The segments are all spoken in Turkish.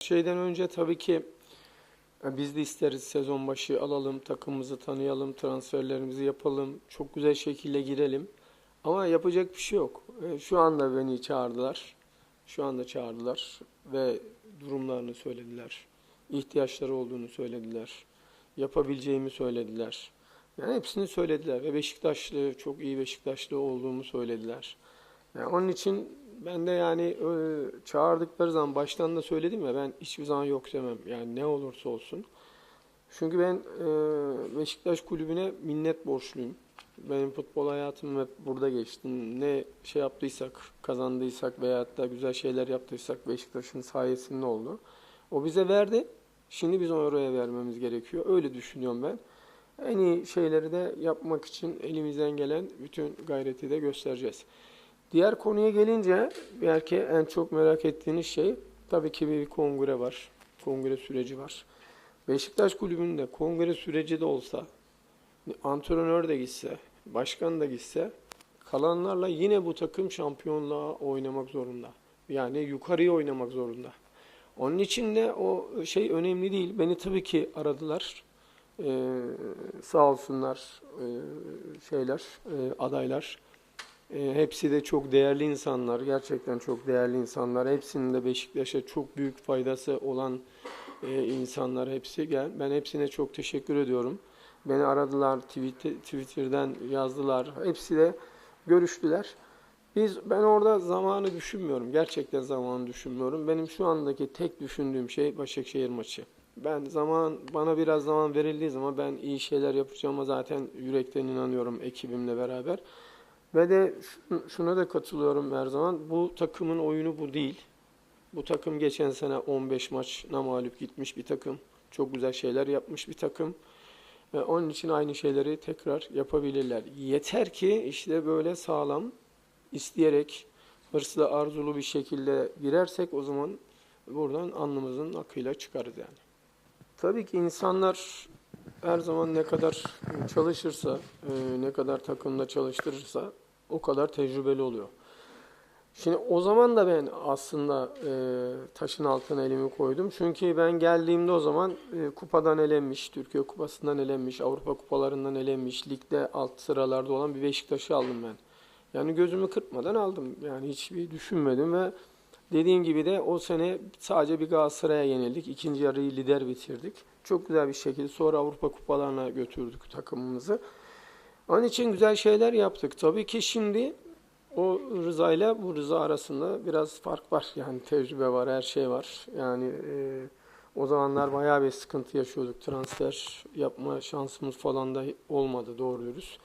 Şeyden önce tabii ki e, biz de isteriz sezon başı alalım, takımımızı tanıyalım, transferlerimizi yapalım, çok güzel şekilde girelim. Ama yapacak bir şey yok. E, Şu anda beni çağırdılar. Şu anda çağırdılar ve durumlarını söylediler. İhtiyaçları olduğunu söylediler. Yapabileceğimi söylediler. Yani hepsini söylediler ve Beşiktaşlı, çok iyi Beşiktaşlı olduğumu söylediler. Yani onun için ben de yani e, çağırdıkları zaman baştan da söyledim ya ben hiçbir zaman yok demem. Yani ne olursa olsun. Çünkü ben e, Beşiktaş kulübüne minnet borçluyum. Benim futbol hayatım hep burada geçti. Ne şey yaptıysak, kazandıysak veyahut da güzel şeyler yaptıysak Beşiktaş'ın sayesinde oldu. O bize verdi. Şimdi biz oraya vermemiz gerekiyor. Öyle düşünüyorum ben. En iyi şeyleri de yapmak için elimizden gelen bütün gayreti de göstereceğiz. Diğer konuya gelince belki en çok merak ettiğiniz şey tabii ki bir kongre var. Kongre süreci var. Beşiktaş kulübünde kongre süreci de olsa, antrenör de gitse, başkan da gitse kalanlarla yine bu takım şampiyonluğa oynamak zorunda. Yani yukarıya oynamak zorunda. Onun için de o şey önemli değil. Beni tabii ki aradılar. Ee, sağ olsunlar e, şeyler, e, adaylar. E, hepsi de çok değerli insanlar. Gerçekten çok değerli insanlar. Hepsinin de Beşiktaş'a çok büyük faydası olan e, insanlar hepsi. Gel, ben hepsine çok teşekkür ediyorum. Beni aradılar, Twitter, Twitter'dan yazdılar. Hepsi de görüştüler. Biz ben orada zamanı düşünmüyorum. Gerçekten zamanı düşünmüyorum. Benim şu andaki tek düşündüğüm şey Başakşehir maçı. Ben zaman bana biraz zaman verildiği zaman ben iyi şeyler yapacağıma zaten yürekten inanıyorum ekibimle beraber. Ve de şu- şuna da katılıyorum her zaman. Bu takımın oyunu bu değil. Bu takım geçen sene 15 maçına mağlup gitmiş bir takım. Çok güzel şeyler yapmış bir takım. Ve onun için aynı şeyleri tekrar yapabilirler. Yeter ki işte böyle sağlam, isteyerek, hırslı, arzulu bir şekilde girersek o zaman buradan alnımızın akıyla çıkarız yani. Tabii ki insanlar her zaman ne kadar çalışırsa, e, ne kadar takımda çalıştırırsa o kadar tecrübeli oluyor. Şimdi o zaman da ben aslında e, taşın altına elimi koydum. Çünkü ben geldiğimde o zaman e, kupadan elenmiş, Türkiye Kupası'ndan elenmiş, Avrupa Kupalarından elenmiş, ligde alt sıralarda olan bir Beşiktaş'ı aldım ben. Yani gözümü kırpmadan aldım. Yani hiçbir düşünmedim ve dediğim gibi de o sene sadece bir Galatasaray'a yenildik. İkinci yarıyı lider bitirdik. Çok güzel bir şekilde sonra Avrupa Kupalarına götürdük takımımızı. Onun için güzel şeyler yaptık. Tabii ki şimdi o Rıza ile bu Rıza arasında biraz fark var. Yani tecrübe var, her şey var. Yani e, o zamanlar bayağı bir sıkıntı yaşıyorduk. Transfer yapma şansımız falan da olmadı doğru dürüst.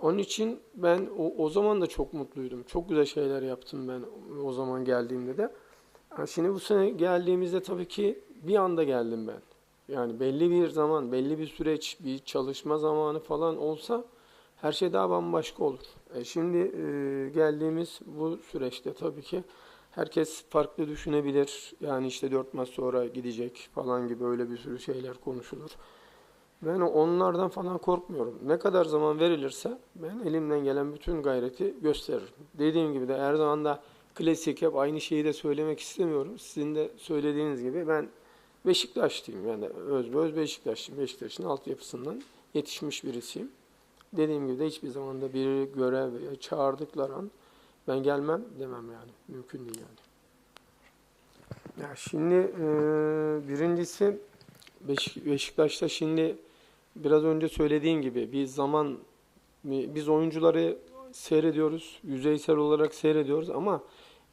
Onun için ben o, o zaman da çok mutluydum. Çok güzel şeyler yaptım ben o zaman geldiğimde de. Ha, Şimdi bu sene geldiğimizde tabii ki bir anda geldim ben. Yani belli bir zaman, belli bir süreç, bir çalışma zamanı falan olsa her şey daha bambaşka olur. E şimdi e, geldiğimiz bu süreçte tabii ki herkes farklı düşünebilir. Yani işte dört maç sonra gidecek falan gibi öyle bir sürü şeyler konuşulur. Ben onlardan falan korkmuyorum. Ne kadar zaman verilirse ben elimden gelen bütün gayreti gösteririm. Dediğim gibi de her zaman da klasik hep aynı şeyi de söylemek istemiyorum. Sizin de söylediğiniz gibi ben Beşiktaşlıyım. Yani öz öz Beşiktaşlıyım. Beşiktaş'ın altyapısından yetişmiş birisiyim. Dediğim gibi de hiçbir zaman da biri görev veya çağırdıkları an ben gelmem demem yani. Mümkün değil yani. Ya şimdi e, birincisi Beşik- Beşiktaş'ta şimdi biraz önce söylediğin gibi bir zaman biz oyuncuları seyrediyoruz, yüzeysel olarak seyrediyoruz ama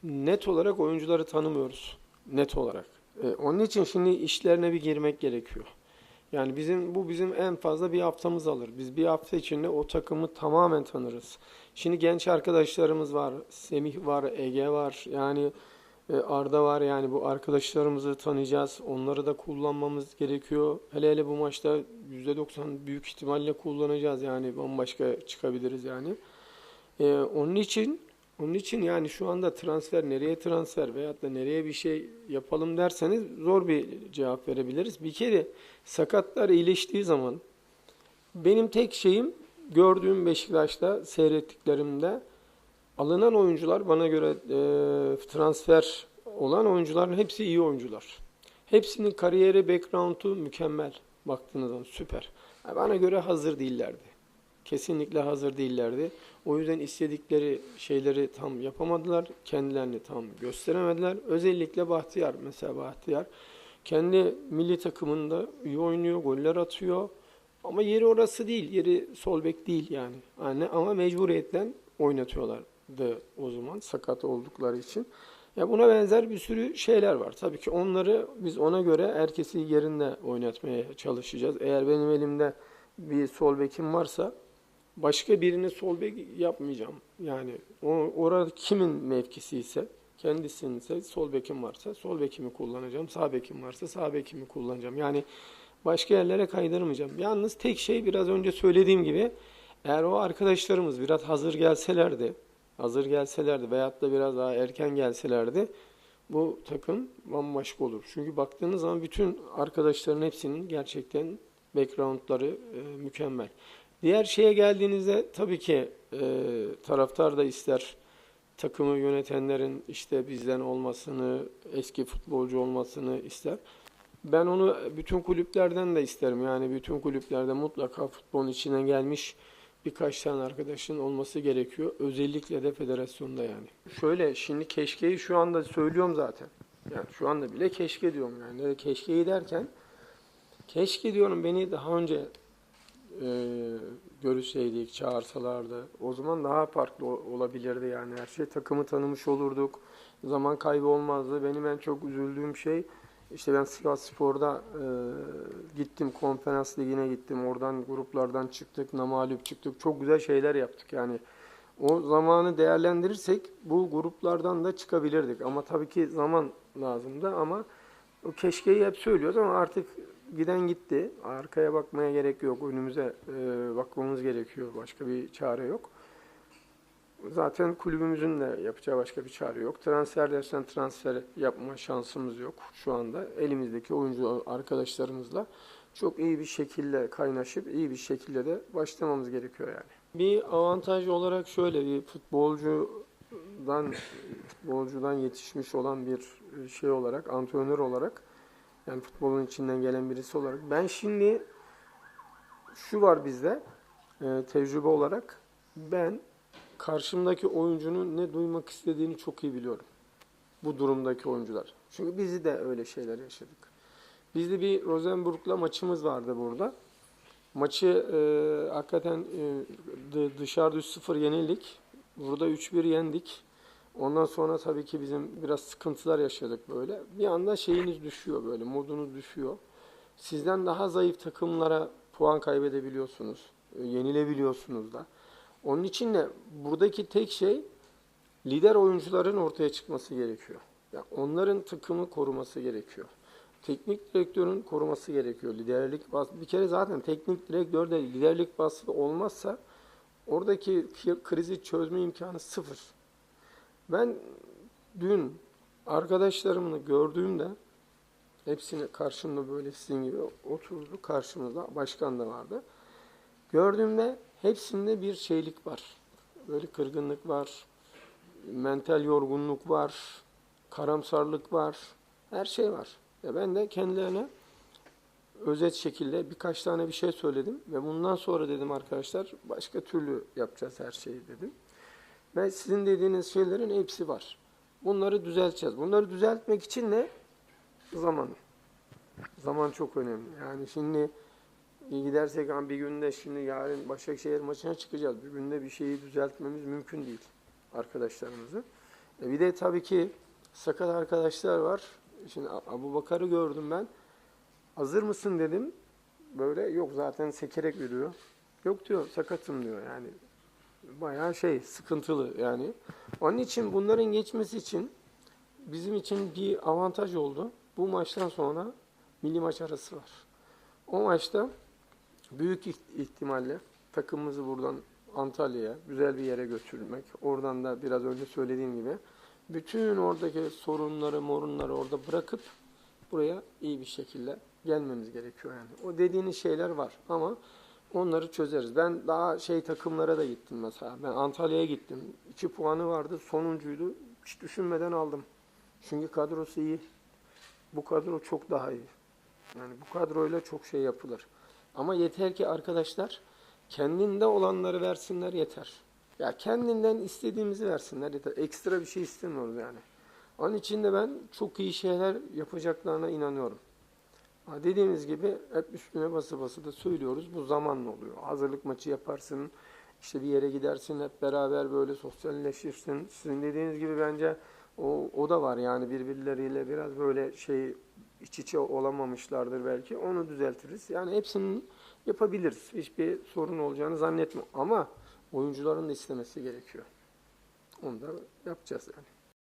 net olarak oyuncuları tanımıyoruz. Net olarak. E, onun için şimdi işlerine bir girmek gerekiyor. Yani bizim bu bizim en fazla bir haftamız alır. Biz bir hafta içinde o takımı tamamen tanırız. Şimdi genç arkadaşlarımız var. Semih var, Ege var. Yani e, Arda var. Yani bu arkadaşlarımızı tanıyacağız. Onları da kullanmamız gerekiyor. Hele hele bu maçta %90 büyük ihtimalle kullanacağız. Yani bambaşka çıkabiliriz yani. E, onun için onun için yani şu anda transfer nereye transfer veyahut da nereye bir şey yapalım derseniz zor bir cevap verebiliriz. Bir kere sakatlar iyileştiği zaman benim tek şeyim gördüğüm Beşiktaş'ta seyrettiklerimde alınan oyuncular bana göre e, transfer olan oyuncuların hepsi iyi oyuncular. Hepsinin kariyeri, background'u mükemmel. Baktığınız zaman süper. Bana göre hazır değillerdi. Kesinlikle hazır değillerdi. O yüzden istedikleri şeyleri tam yapamadılar. Kendilerini tam gösteremediler. Özellikle Bahtiyar. Mesela Bahtiyar kendi milli takımında iyi oynuyor, goller atıyor. Ama yeri orası değil. Yeri sol bek değil yani. yani ama mecburiyetten oynatıyorlardı o zaman sakat oldukları için. Ya buna benzer bir sürü şeyler var. Tabii ki onları biz ona göre herkesi yerinde oynatmaya çalışacağız. Eğer benim elimde bir sol bekim varsa başka birini sol bek yapmayacağım. Yani o orada kimin mevkisi ise kendisinin sol bekim varsa sol bekimi kullanacağım. Sağ bekim varsa sağ bekimi kullanacağım. Yani başka yerlere kaydırmayacağım. Yalnız tek şey biraz önce söylediğim gibi eğer o arkadaşlarımız biraz hazır gelselerdi, hazır gelselerdi veyahut da biraz daha erken gelselerdi bu takım bambaşka olur. Çünkü baktığınız zaman bütün arkadaşların hepsinin gerçekten backgroundları e, mükemmel. Diğer şeye geldiğinizde tabii ki e, taraftar da ister takımı yönetenlerin işte bizden olmasını, eski futbolcu olmasını ister. Ben onu bütün kulüplerden de isterim. Yani bütün kulüplerde mutlaka futbolun içine gelmiş birkaç tane arkadaşın olması gerekiyor. Özellikle de federasyonda yani. Şöyle şimdi keşkeyi şu anda söylüyorum zaten. Yani şu anda bile keşke diyorum yani. Keşkeyi derken keşke diyorum beni daha önce e, görüşseydik, çağırsalardı. O zaman daha farklı olabilirdi yani. Her şey takımı tanımış olurduk. Zaman kaybı olmazdı. Benim en çok üzüldüğüm şey işte ben Sivas Spor'da e, gittim konferans ligine gittim. Oradan gruplardan çıktık, namalüp çıktık. Çok güzel şeyler yaptık yani. O zamanı değerlendirirsek bu gruplardan da çıkabilirdik. Ama tabii ki zaman lazımdı ama o keşkeyi hep söylüyoruz ama artık giden gitti. Arkaya bakmaya gerek yok. Önümüze e, bakmamız gerekiyor. Başka bir çare yok. Zaten kulübümüzün de yapacağı başka bir çare yok. Transfer dersen transfer yapma şansımız yok şu anda. Elimizdeki oyuncu arkadaşlarımızla çok iyi bir şekilde kaynaşıp iyi bir şekilde de başlamamız gerekiyor yani. Bir avantaj olarak şöyle bir futbolcudan futbolcudan yetişmiş olan bir şey olarak, antrenör olarak yani futbolun içinden gelen birisi olarak ben şimdi şu var bizde e, tecrübe olarak ben karşımdaki oyuncunun ne duymak istediğini çok iyi biliyorum. Bu durumdaki oyuncular. Çünkü bizi de öyle şeyler yaşadık. Bizde bir Rosenburg'la maçımız vardı burada. Maçı e, hakikaten e, dı- dışarıda 3-0 yenildik. Burada 3-1 yendik. Ondan sonra tabii ki bizim biraz sıkıntılar yaşadık böyle. Bir anda şeyiniz düşüyor böyle, modunuz düşüyor. Sizden daha zayıf takımlara puan kaybedebiliyorsunuz. e, Yenilebiliyorsunuz da. Onun için de buradaki tek şey lider oyuncuların ortaya çıkması gerekiyor. Yani onların takımı koruması gerekiyor. Teknik direktörün koruması gerekiyor. Liderlik vasfı. Bir kere zaten teknik direktörde liderlik vasfı olmazsa oradaki ki- krizi çözme imkanı sıfır. Ben dün arkadaşlarımı gördüğümde hepsini karşımda böyle sizin gibi oturdu. Karşımızda başkan da vardı. Gördüğümde hepsinde bir şeylik var. Böyle kırgınlık var, mental yorgunluk var, karamsarlık var, her şey var. Ya ben de kendilerine özet şekilde birkaç tane bir şey söyledim ve bundan sonra dedim arkadaşlar başka türlü yapacağız her şeyi dedim. Ve sizin dediğiniz şeylerin hepsi var. Bunları düzelteceğiz. Bunları düzeltmek için ne? Zaman. Zaman çok önemli. Yani şimdi iyi gidersek bir günde şimdi yarın Başakşehir maçına çıkacağız. Bir günde bir şeyi düzeltmemiz mümkün değil arkadaşlarımızın. E bir de tabii ki sakat arkadaşlar var. Şimdi Abu Bakar'ı gördüm ben. Hazır mısın dedim. Böyle yok zaten sekerek yürüyor. Yok diyor sakatım diyor yani. Bayağı şey sıkıntılı yani. Onun için bunların geçmesi için bizim için bir avantaj oldu. Bu maçtan sonra milli maç arası var. O maçta büyük iht- ihtimalle takımımızı buradan Antalya'ya güzel bir yere götürmek. Oradan da biraz önce söylediğim gibi bütün oradaki sorunları, morunları orada bırakıp buraya iyi bir şekilde gelmemiz gerekiyor yani. O dediğiniz şeyler var ama onları çözeriz. Ben daha şey takımlara da gittim mesela. Ben Antalya'ya gittim. 2 puanı vardı. Sonuncuydu. Hiç düşünmeden aldım. Çünkü kadrosu iyi. bu kadro çok daha iyi. Yani bu kadroyla çok şey yapılır. Ama yeter ki arkadaşlar kendinde olanları versinler yeter. Ya kendinden istediğimizi versinler yeter. Ekstra bir şey istemiyoruz yani. Onun için de ben çok iyi şeyler yapacaklarına inanıyorum. Dediğimiz gibi hep üstüne bası bası da söylüyoruz. Bu zamanla oluyor. Hazırlık maçı yaparsın. işte bir yere gidersin hep beraber böyle sosyalleşirsin. Sizin dediğiniz gibi bence o, o da var yani birbirleriyle biraz böyle şey iç içe olamamışlardır belki. Onu düzeltiriz. Yani hepsini yapabiliriz. Hiçbir sorun olacağını zannetmiyorum. Ama oyuncuların da istemesi gerekiyor. Onu da yapacağız yani.